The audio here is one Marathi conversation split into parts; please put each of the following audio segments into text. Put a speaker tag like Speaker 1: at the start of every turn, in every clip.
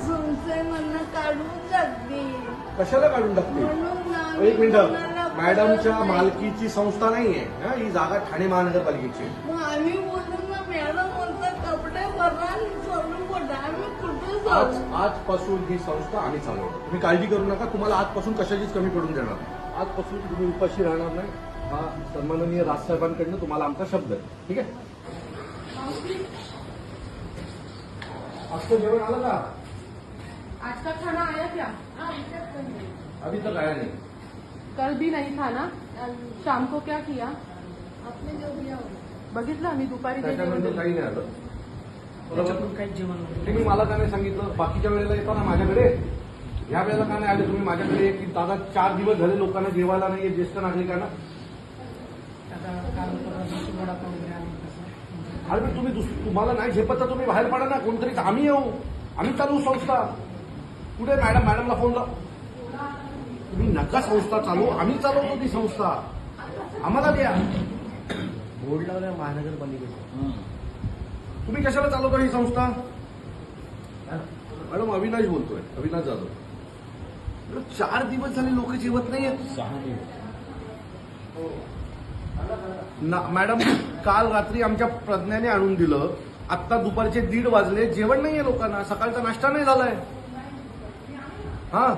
Speaker 1: संस्थेमधनं काढून
Speaker 2: कशाला काढून टाकते
Speaker 1: म्हणून
Speaker 2: एक मिनिट. मॅडमच्या
Speaker 1: नाही.
Speaker 2: मालकीची संस्था नाहीये हा, ही जागा ठाणे महानगरपालिकेची आहे.
Speaker 1: मग आम्ही ना मॅडम बोलतात कपडे भरा आणि चालू पडा आम्ही कुठे
Speaker 2: आज
Speaker 1: जाऊ
Speaker 2: आजपासून ही संस्था आम्ही चालवतो तुम्ही काळजी करू नका तुम्हाला आजपासून कशाचीच कमी पडून देणार नाही. आजपासून तुम्ही उपाशी राहणार नाही. हा सन्माननीय राजसाहेबांकडनं तुम्हाला आमचा शब्द आहे. ठीक आहे? आजचं जेवण आलं का?
Speaker 3: आज का? खाना आया क्या
Speaker 2: अभी तक आया नाही.
Speaker 3: कल भी नहीं था ना? शाम को क्या किया?
Speaker 1: आपने जो दिया हो.
Speaker 3: बघितलं आम्ही दुपारी जेवण
Speaker 2: त्याच्यानंतर. काही नाही आलं. बरोबर?
Speaker 4: काहीच जेवण नव्हतं.
Speaker 2: तुम्ही मला का नाही सांगितलं बाकीच्या वेळेला येता ना माझ्याकडे. या वेळेला का नाही आले तुम्ही? माझ्याकडे की दादा चार दिवस झाले लोकांना जेवायला नाहीये ज्येष्ठ नागरिकांना.
Speaker 4: आता काल परवा दिवशी वडापाव वगैरे
Speaker 2: अरे तुम्ही दुस- तुम्हाला नाही झेपत तर तुम्ही बाहेर पडा ना कोणतरी आम्ही येऊ. आम्ही चालू संस्था. कुठे? मॅडम मॅडमला फोन लाव. तुम्ही नका संस्था चालू आम्ही चालवतो ती संस्था. आम्हाला द्या.
Speaker 4: बोर्ड लावल्या महानगरपालिकेचं.
Speaker 2: तुम्ही कशाला चालवता ही संस्था? मॅडम अविनाश बोलतोय अविनाश जाधव. चार दिवस झाले लोक जेवत नाहीयेत. ना- मॅडम काल रात्री आमच्या प्रज्ञाने आणून दिलं. आत्ता दुपारचे दीड वाजले. जेवण नाहीये लोकांना. सकाळचा नाश्ता नाही झालाय. हा?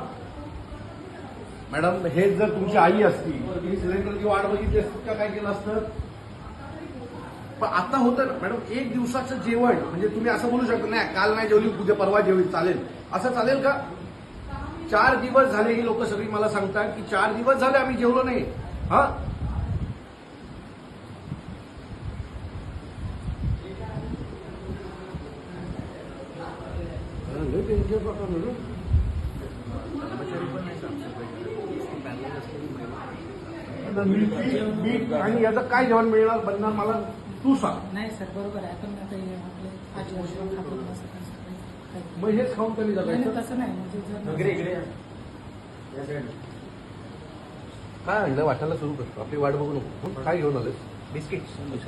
Speaker 2: मॅडम हे जर तुमची आई असती तुम्ही सिलेंडरची वाट बघितली असती का काय केलं असतं? पण आता होतं ना मॅडम एक दिवसाचं जेवण म्हणजे तुम्ही असं बोलू शकता नाही काल नाही जेवली उद्या परवा जेवली चालेल. असं चालेल का? चार दिवस झाले ही लोक सगळी मला सांगतात की चार दिवस झाले आम्ही जेवलो नाही. हा लय danger प्रकार आहे ना. आणि याचं काय जेवण मिळणार बनणार मला तू सांग.
Speaker 4: नाही सर बरोबर आहे. पण आता हे आपले आजी आजोबा खातो.
Speaker 2: मग हेच खाऊन तरी
Speaker 4: नाही,
Speaker 2: जगायचं
Speaker 4: तसं नाही. म्हणजे
Speaker 2: काय आणलं वाटायला सुरू करतो आपली वाट बघू नको. काय घेऊन आले बिस्किट.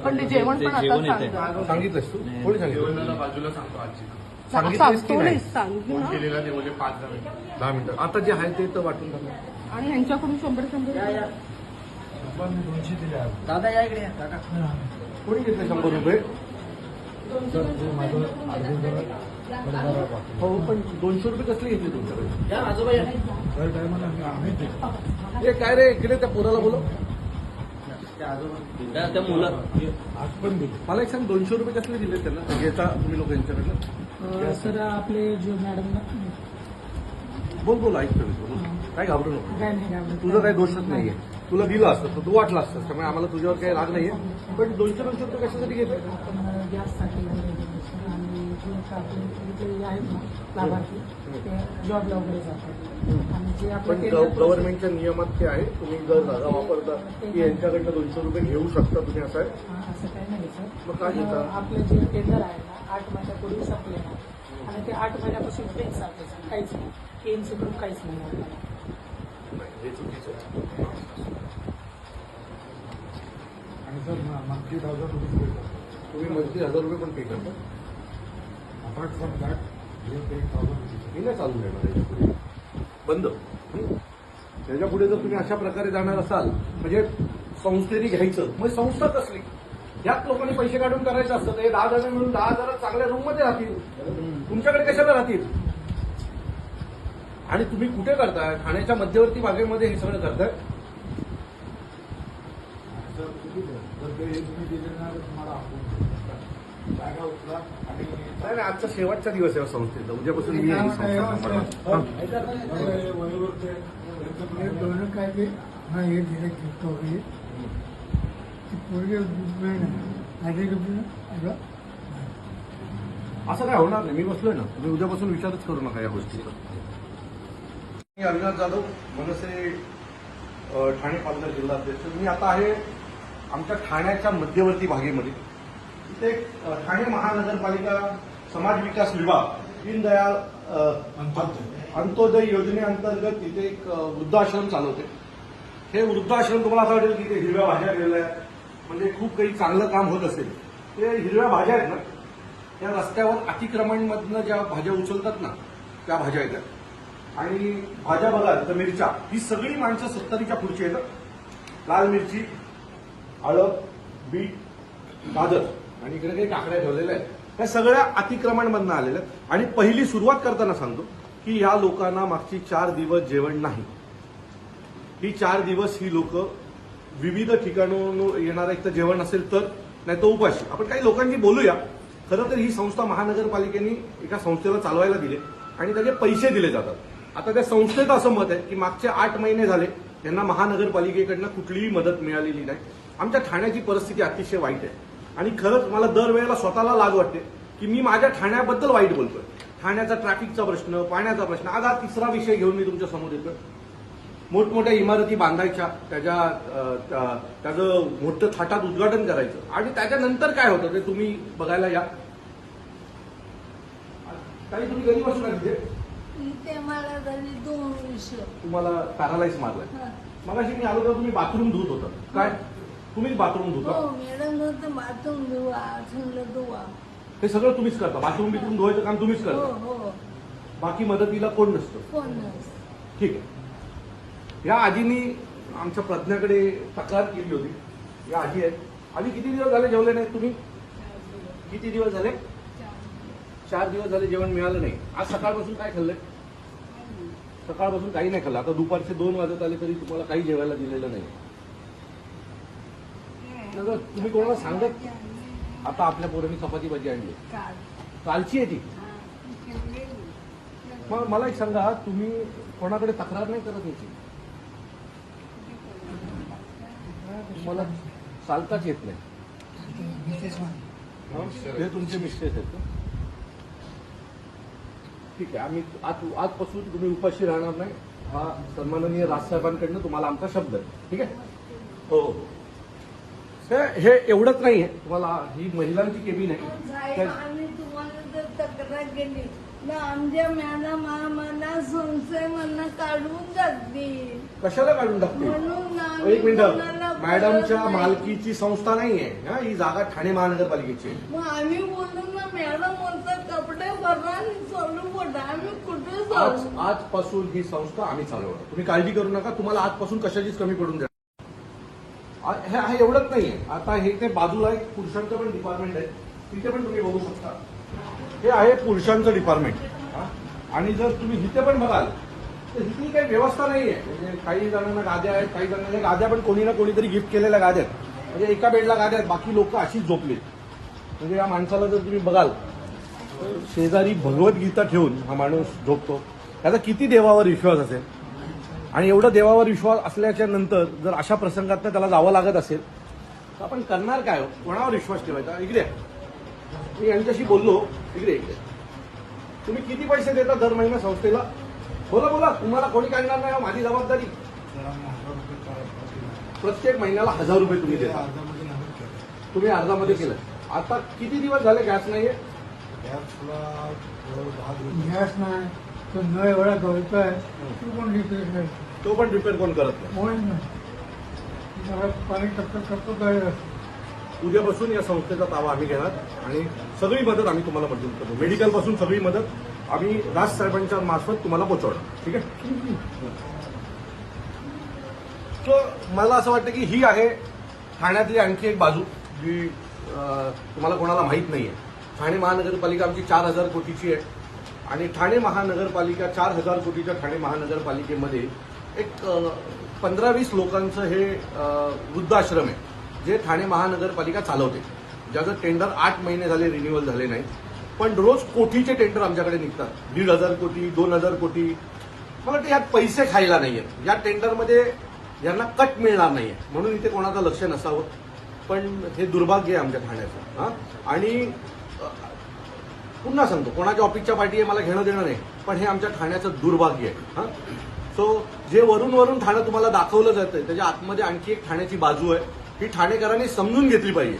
Speaker 3: पण जेवण पण आता सांगा.
Speaker 2: सांगितलंस तू? कोणी सांगितलं?
Speaker 5: जेवणाला बाजूला सांगतो आजी.
Speaker 2: सांगितलंस की
Speaker 3: सांगतो
Speaker 2: नाही?
Speaker 3: नाही सांग
Speaker 5: फोन
Speaker 3: ना.
Speaker 5: केलेला ते बोलले पाच जण
Speaker 2: दहा मिनिटं. आता जे आहे ते तर वाटून
Speaker 3: आणि ह्यांच्याकडून शंभर शंभर?
Speaker 4: दादा या इकडे या, काका
Speaker 2: कोणी घेतले शंभर रुपये? हो पण दोनशे रुपये कसले घेतले तुमच्याकडे?
Speaker 4: या आजोबा या.
Speaker 2: हे काय रे? इकडे त्या पोराला बोलव.
Speaker 4: त्या आजोबा त्या मुलं
Speaker 2: मला एक सांग दोनशे रुपये कसले दिले त्यांना? घेता तुम्ही लोक यांच्याकडनं?
Speaker 4: सर आपले जो मॅडम
Speaker 2: बोल बोल ऐकतो मी बोल. काय घाबरू नको.
Speaker 4: काय नाही
Speaker 2: तुझा काही दोषच नाहीये. तुला दिलं असतं तर तू वाटलं असतं त्यामुळे आम्हाला तुझ्यावर काही राग नाहीये. पण दोनशे दोनशे रुपये कशासाठी घेतले
Speaker 4: गॅससाठी. वगैरे donation आणि जे का आपले जे आहेत ना लाभार्थी ते जॉबला वगैरे जातात आणि जे
Speaker 2: पण गव्हर्नमेंटच्या नियमात ते आहे. तुम्ही जर जागा वापरता की यांच्याकडनं दोनशे रुपये घेऊ शकता तुम्ही असं आहे?
Speaker 4: हा, असं काही नाही
Speaker 2: मग काय
Speaker 4: सर
Speaker 2: घेता?
Speaker 4: पण आपले जे टेंडर आहे ना आठ महिन्यापूर्वी संपले ना आणि ते आठ महिन्यापासून आहे सर. काहीच नाही. एनसी ग्रुप काहीच नाही. आपल्याला.
Speaker 2: नाही, हे चुकीचं आहे.
Speaker 6: आणि sir monthly thousand rupees pay
Speaker 2: तुम्ही मंथली हजार रुपये पण पे करता.
Speaker 6: अपार्ट फ्रॉम दॅट
Speaker 2: नाही चालू देणार याच्यापुढे. बंद. त्याच्या पुढे जर तुम्ही अशा प्रकारे जाणार असाल म्हणजे संस्थेने घ्यायचं मग संस्था कसली? यात लोकांनी पैसे काढून करायचं असतं ते दहा हजार मिळून दहा हजार चांगल्या रूममध्ये राहतील. तुमच्याकडे कशाला राहतील? आणि तुम्ही कुठे करताय? ठाण्याच्या मध्यवर्ती भागेमध्ये हे सगळं करताय?
Speaker 6: तुम्ही ते तुम्हाला जागा उचला आणि
Speaker 2: नाही नाही, आजचा शेवटचा दिवस आहे या संस्थेचा. उद्यापासून मी आहे संस्था सांभाळणार. हं.
Speaker 6: पण
Speaker 7: दोनों काय की हा हे आधी रुपये
Speaker 2: असं काय होणार नाही. मी बसलोय ना. तुम्ही उद्यापासून विचारच करू नका या गोष्टीचा मी अविनाश जाधव मनसे अ, ठाणे पालघर जिल्हा अध्यक्ष. मी आता आहे आमच्या ठाण्याच्या मध्यवर्ती भागेमध्ये. इथे ठाणे महानगरपालिका समाज विकास विभाग दीनदयाळ अ, अंत्योदय. योजनेअंतर्गत तिथे एक वृद्धाश्रम चालवते. हे वृद्धाश्रम तुम्हाला असं वाटेल की ते हिरव्या भाज्या गेल्या आहेत. म्हणजे खूप काही चांगलं काम होत असेल. ते हिरव्या भाज्या आहेत ना
Speaker 5: या रस्त्यावर अतिक्रमणमधनं ज्या भाज्या उचलतात ना त्या भाज्या येतात आणि भाज्या बघाल तर मिरच्या. ही सगळी माणसं सत्तरीच्या पुढची येतात लाल मिरची हळद बीट गाजर. आणि इकडे काही काकड्या ठेवलेल्या आहेत. ह्या सगळ्या अतिक्रमणमधनं आलेल्या आहेत. आणि पहिली सुरुवात करताना सांगतो की या लोकांना मागची चार दिवस जेवण नाही. ही चार दिवस ही लोक विविध ठिकाणून येणारं एक तर जेवण असेल तर नाही तर उपाशी. आपण काही लोकांशी बोलूया. खरं तर ही संस्था महानगरपालिकेने एका संस्थेला चालवायला दिले आणि त्याचे पैसे दिले जातात. आता त्या संस्थेचं असं मत आहे की मागचे आठ महिने झाले यांना महानगरपालिकेकडनं कुठलीही मदत मिळालेली नाही. आमच्या ठाण्याची परिस्थिती अतिशय वाईट आहे. आणि खरंच मला दरवेळेला स्वतःला लाज वाटते की मी माझ्या ठाण्याबद्दल वाईट बोलतोय. ठाण्याचा ट्रॅफिकचा प्रश्न पाण्याचा प्रश्न आज हा तिसरा विषय घेऊन मी तुमच्यासमोर येतोय. मोठमोठ्या इमारती बांधायच्या त्याच्या त्याचं मोठं थाटात उद्घाटन करायचं. आणि त्याच्यानंतर काय होतं ते तुम्ही बघायला या. काही तुम्ही तिथे
Speaker 1: झाली दोन वर्ष
Speaker 5: तुम्हाला पॅरालाइज मारलाय.
Speaker 1: हा.
Speaker 5: मगाशी मी आलो तेव्हा तुम्ही बाथरूम धुत होता. काय? तुम्हीच बाथरूम
Speaker 1: हो
Speaker 5: धुता
Speaker 1: मॅडम होतं बाथरूम धुवा
Speaker 5: हे सगळं तुम्हीच करता? बाथरूम बिथरूम धुवायचं काम तुम्हीच
Speaker 1: हो
Speaker 5: करता?
Speaker 1: हो
Speaker 5: बाकी मदतीला कोण नसतं?
Speaker 1: कोण नस
Speaker 5: ठीक आहे. या आजीनी आमच्या प्रज्ञाकडे तक्रार केली होती. या आजी आहेत. आधी किती दिवस झाले जेवले नाही तुम्ही? किती दिवस झाले? चार दिवस झाले जेवण मिळालं नाही. आज सकाळपासून काय खाल्लंय? सकाळपासून काही नाही खाल्लं. आता दुपारचे दोन वाजत आले तरी तुम्हाला काही जेवायला दिलेलं नाही. तुम्ही कोणाला सांगत? आता आपल्या पोरांनी चपाती भाजी आणली.
Speaker 1: काल.
Speaker 5: कालची आहे ती. मग मला एक सांगा तुम्ही कोणाकडे तक्रार नाही करत याची? मला चालताच येत नाही. हं? तुमचे मिस्टेक आहेत? ठीक आहे आम्ही आज आजपासून तुम्ही उपाशी राहणार नाही. हा सन्माननीय राजसाहेबांकडनं तुम्हाला आमचा शब्द आहे. ठीक आहे? हो हो. हे- हे एवढंच नाही आहे. तुम्हाला ही महिलांची केबिन आहे.
Speaker 1: आम्ही तुम्हाला जर तक्रार केली तर आमच्या मॅडम आम्हाला संस्थेमधनं काढून जातील
Speaker 5: कशाला काढून टाकते एक मिनिट. मॅडमच्या. मालकीची संस्था नाहीये हा ही जागा ठाणे महानगरपालिकेची आहे.
Speaker 1: मग आम्ही बोललो ना मॅडम बोलतात कपडे भरा चालू पडा आम्ही कुठे
Speaker 5: आज आजपासून ही संस्था आम्ही चालवणार. तुम्ही काळजी करू नका. तुम्हाला आजपासून कशाचीच कमी पडून द्या हे एवढंच एवढंच आहे आता हे ते बाजूला एक पुरुषांचं पण डिपार्टमेंट आहे. तिथे पण तुम्ही बघू शकता. हे आहे पुरुषांचं डिपार्टमेंट आणि जर तुम्ही इथे पण बघाल तर हिथली काही व्यवस्था नाहीये. म्हणजे काही जणांना गाद्या आहेत काही जणांना गाद्या पण कोणी ना कोणीतरी गिफ्ट केलेल्या गाद्या आहेत म्हणजे एका बेडला गाद्या आहेत बाकी लोक अशीच झोपली म्हणजे या माणसाला जर तुम्ही बघाल तर शेजारी भगवद्गीता ठेवून हा माणूस झोपतो. त्याचा किती देवावर विश्वास असेल? आणि एवढं देवावर विश्वास असल्याच्या नंतर जर अशा प्रसंगात त्याला जावं लागत असेल तर आपण करणार काय हो? कोणावर विश्वास ठेवायचा? इकडे मी यांच्याशी बोललो. इकडे इकडे. तुम्ही किती पैसे देता दर महिना संस्थेला? बोला बोला. तुम्हाला कोणी काढणार नाही हो, माझी जबाबदारी. प्रत्येक महिन्याला हजार रुपये तुम्ही देता. तुम्ही अर्धामध्ये केलं. आता किती दिवस झाले गॅस नाहीये?
Speaker 7: गॅस नाही तो नळ एवढा गळतोय तू कोण रिपेअर
Speaker 5: तो पण रिपेअर कोण करत नाही.
Speaker 7: नाही पाणी टप्प्यात टप्प्यात गळत
Speaker 5: उद्यापासून या संस्थेचा ताबा आम्ही घेणार आणि सगळी मदत आम्ही तुम्हाला मंजूर करतो. मेडिकलपासून सगळी मदत आम्ही राज साहेबांच्या मार्फत तुम्हाला पोहोचवणार ठीक आहे? सो मला असं वाटतं की ही आहे ठाण्यातली आणखी एक बाजू जी तुम्हाला कोणाला माहीत नाहीये. ठाणे महानगरपालिका आमची चार हजार कोटीची आहे. आणि ठाणे महानगरपालिका चार हजार कोटीच्या ठाणे महानगरपालिकेमध्ये एक पंधरा वीस लोकांचं हे वृद्धाश्रम आहे जे ठाणे महानगरपालिका चालवते. ज्याचं टेंडर आठ महिने झाले रिन्युअल झाले नाही पण रोज कोटीचे टेंडर आमच्याकडे निघतात. दीड हजार कोटी दोन हजार कोटी. मला वाटतं यात पैसे खायला नाही आहेत या टेंडरमध्ये यांना कट मिळणार नाही आहे म्हणून इथे कोणाचं लक्ष नसावं. पण हे दुर्भाग्य आहे आमच्या ठाण्याचं. हां? आणि पुन्हा सांगतो कोणाच्या ऑफिसच्या पार्टी आहे मला घेणं देणं नाही. पण हे आमच्या ठाण्याचं दुर्भाग्य आहे. हां? सो जे वरून वरून ठाणं तुम्हाला दाखवलं जातं त्याच्या आतमध्ये आणखी एक ठाण्याची बाजू आहे. ही ठाणेकरांनी समजून घेतली पाहिजे.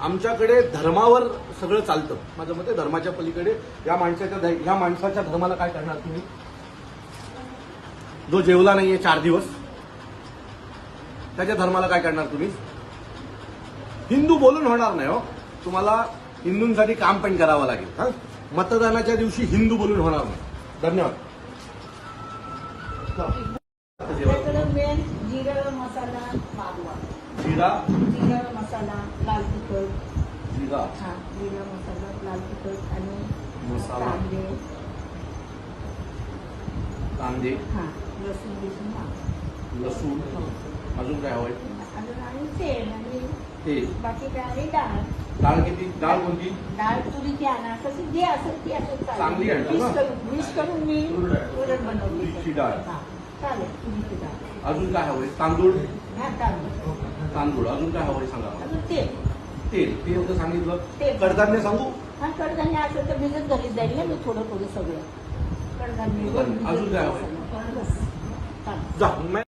Speaker 5: आमच्याकडे धर्मावर सगळं चालतं. माझं मते धर्माच्या पलीकडे या माणसाच्या ध- ह्या माणसाच्या धर्माला काय करणार तुम्ही? जो जेवला नाहीये चार दिवस त्याच्या धर्माला काय करणार तुम्ही? हिंदू बोलून होणार नाही हो. तुम्हाला हिंदूंसाठी काम पण करावं लागेल. हा? मतदानाच्या दिवशी हिंदू बोलून होणार नाही. धन्यवाद.
Speaker 8: त्याच्याकडे मेन जिरा मसाला मागवा
Speaker 5: जिरा?
Speaker 8: जिरा मसाला लाल तिखट.
Speaker 5: जिरा.
Speaker 8: हा जिरा मसाला लाल तिखट आणि
Speaker 5: मसाला.
Speaker 8: कांदे.
Speaker 5: कांदे.
Speaker 8: हा लसूण बिसून मागवा
Speaker 5: लसूण अजून काय हवंय?
Speaker 8: अजून आणि तेल आणि बाकी काय? आणि डाळ.
Speaker 5: डाळ किती? डाळ कोणती?
Speaker 8: डाळ तुरीची आणा कशी जे असेल ती असं
Speaker 5: चांगली
Speaker 8: करून मी बनवली
Speaker 5: तुरीची डाळ.
Speaker 8: चालेल तुरीची डाळ.
Speaker 5: अजून काय हवंय? तांदूळ?
Speaker 8: तांदूळ.
Speaker 5: तांदूळ. अजून काय हवंय सांगा
Speaker 8: अजून तेल.
Speaker 5: तेल. तेल तर सांगितलं. कडधान्य सांगू?
Speaker 8: हा कडधान्य असेल तर भिजत घरीच जाईल ना मी थोडं थोडं सगळं. कडधान्य
Speaker 5: कडधान्य. अजून काय हवंय? जा.